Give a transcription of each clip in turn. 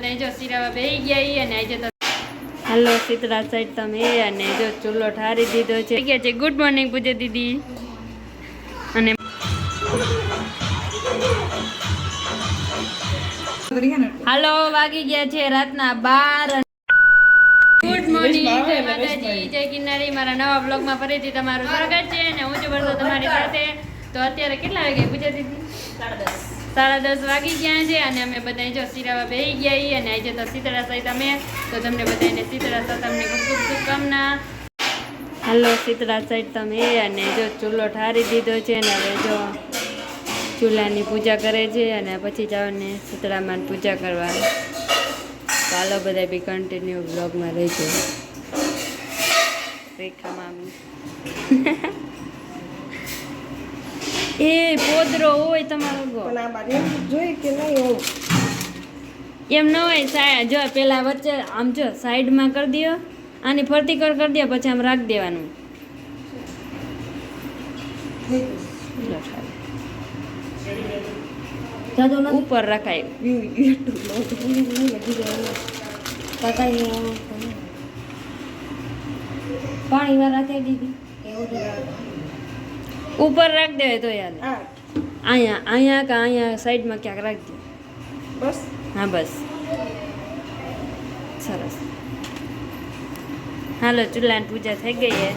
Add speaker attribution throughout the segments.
Speaker 1: બધા જો સિરાવા બેહી ગયા ઈ અને આજે તો હાલો શીતળા સાઈડ તમે અને જો ચૂલો ઠારી દીધો છે. ગયા છે. ગુડ મોર્નિંગ પૂજા દીદી. અને હાલો વાગી ગયા છે રાતના બાર. ગુડ મોર્નિંગ જય માતાજી. જય કિનારી મારા નવા બ્લોગમાં ફરીથી તમારું સ્વાગત છે અને હું છું તમારી સાથે. તો અત્યારે કેટલા વાગે પૂજા દીદી સાડા દસ વાગી ગયા છે અને અમે બધા જો સિરાવા બેહી ગયા છીએ અને આજે તો શીતળા સહિત અમે. તો તમને બધાને શીતળા સતમની ખૂબ ખૂબ શુભકામના. હાલો, શીતળા સાઈડ તમે અને જો ચૂલો ઠારી દીધો છે અને હવે જો ચૂલાની પૂજા કરે છે અને પછી જાઓને શીતળામાં પૂજા કરવા. હાલો બધા બી કન્ટિન્યુ બ્લોગમાં રહેજો. રેખા મામી એ પોદરો હોય તમારો ગો.
Speaker 2: પણ આ બારી જોઈ કે નહીં હું
Speaker 1: એમ ન હોય સાહેબ જો પેલા વચ્ચે આમ જો સાઈડમાં કરી દો આની ફરતી કર કરી દો પછી આમ રાખી દેવાનું. ઉપર રખાય.
Speaker 2: પાણીમાં રાખી દીધી.
Speaker 1: ઉપર રાખ દેવાય તો યાર અહીંયા અહીંયા કે અહીંયા સાઈડમાં ક્યાંક રાખજો
Speaker 2: બસ.
Speaker 1: હા બસ. સરસ. હાલો ચૂલાની પૂજા થઈ ગઈ હે.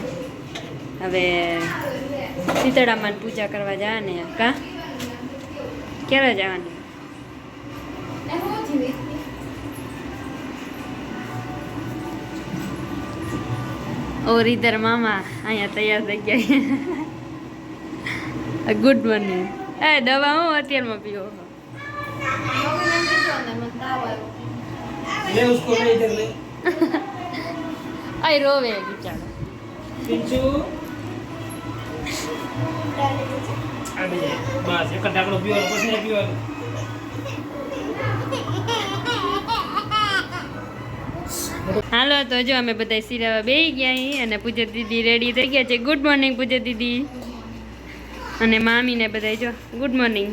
Speaker 1: હવે શીતળામાં પૂજા કરવા જવાની કા? ક્યારે જવાની? ઓ રીધર મામા અહીંયા તૈયાર થઈ ગયા ગુડ મોર્નિંગ એ દવા હું અત્યારમાં પીવો આઈ રોવે બિચારો હાલો તો જો અમે બધા સિરાવા બેસી ગયા અને પૂજા દીદી રેડી થઈ ગયા છે. ગુડ મોર્નિંગ પૂજા દીદી. અને મામી ને બધા જો ગુડ મોર્નિંગ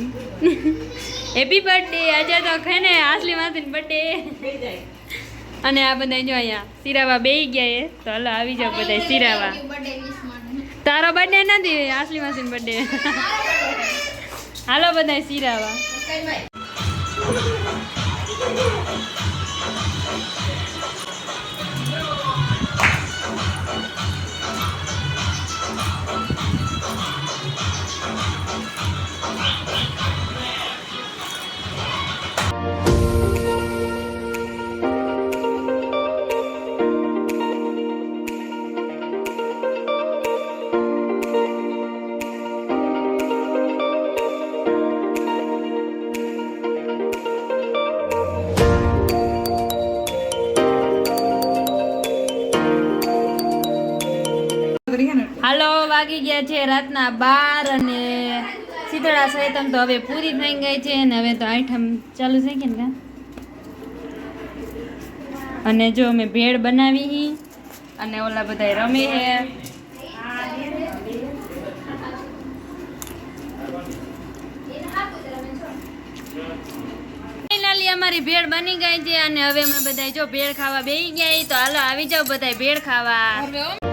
Speaker 1: હેપી બર્થડે આજે તો ખે ને આસલી માસીની બર્થડે અને આ બધા જો અહીંયા સિરાવા બે ગયા એ. તો હાલો આવી જાઓ બધા સિરાવા તારો બર્થડે નથી આસલી માસીની બર્થડે હાલો બધા સિરાવા હાલો, વાગી ગયા છે રાતના બાર અને શીતળા સહિતમ તો હવે પૂરી થઈ ગઈ છે અને હવે તો આઈટમ ચાલુ થઈ ગઈ ને અને જો અમે ભેળ બનાવી હી અને ઓલા બધા રમે હે. ફાઇનલી અમારી ભેળ બની ગઈ છે અને હવે અમે બધા જો ભેળ ખાવા બેસી ગયા. તો હાલો આવી જાઓ બધા ભેળ ખાવા.